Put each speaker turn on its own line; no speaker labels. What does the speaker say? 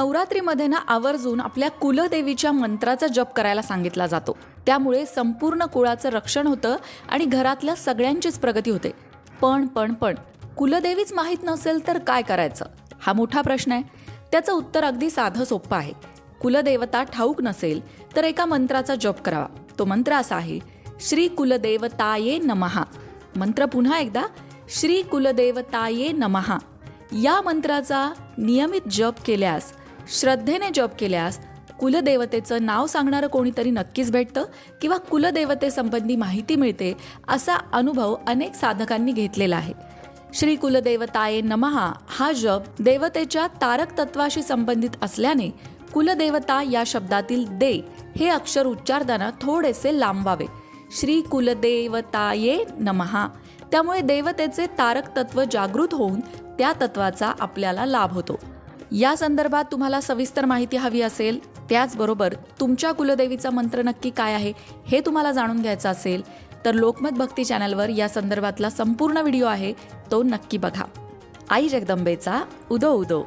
नवरात्रीमध्ये ना आवर्जून आपल्या कुलदेवीच्या मंत्राचा जप करायला सांगितला जातो. त्यामुळे संपूर्ण कुळाचं रक्षण होतं आणि घरातल्या सगळ्यांचीच प्रगती होते. पण पण पण कुलदेवीच माहीत नसेल तर काय करायचं? हा मोठा प्रश्न आहे. त्याचं उत्तर अगदी साधं सोपं आहे. कुलदेवता ठाऊक नसेल तर एका मंत्राचा जप करावा. तो मंत्र असा आहे श्री कुलदेवताये नमहा मंत्र पुन्हा एकदा श्री कुलदेवताये नमहा या मंत्राचा नियमित जप केल्यास श्रद्धेने जप केल्यास कुलदेवतेचं नाव सांगणारं कोणीतरी नक्कीच भेटतं किंवा कुलदेवतेसंबंधी माहिती मिळते असा अनुभव अनेक साधकांनी घेतलेला आहे. श्री कुलदेवताये नमहा हा जप देवतेच्या तारक तत्वाशी संबंधित असल्याने कुलदेवता या शब्दातील दे हे अक्षर उच्चारताना थोडेसे लांबावे श्री कुलदेवताये नमहा. त्यामुळे देवतेचे तारक तत्व जागृत होऊन त्या तत्वाचा आपल्याला लाभ होतो. या संदर्भात तुम्हाला सविस्तर माहिती हवी असेल त्याचबरोबर तुमच्या कुलदेवीचा मंत्र नक्की काय आहे हे तुम्हाला जाणून घ्यायचं असेल तर लोकमत भक्ती चॅनलवर या संदर्भातला संपूर्ण व्हिडिओ आहे तो नक्की बघा. आई जगदंबेचा उदो उदो.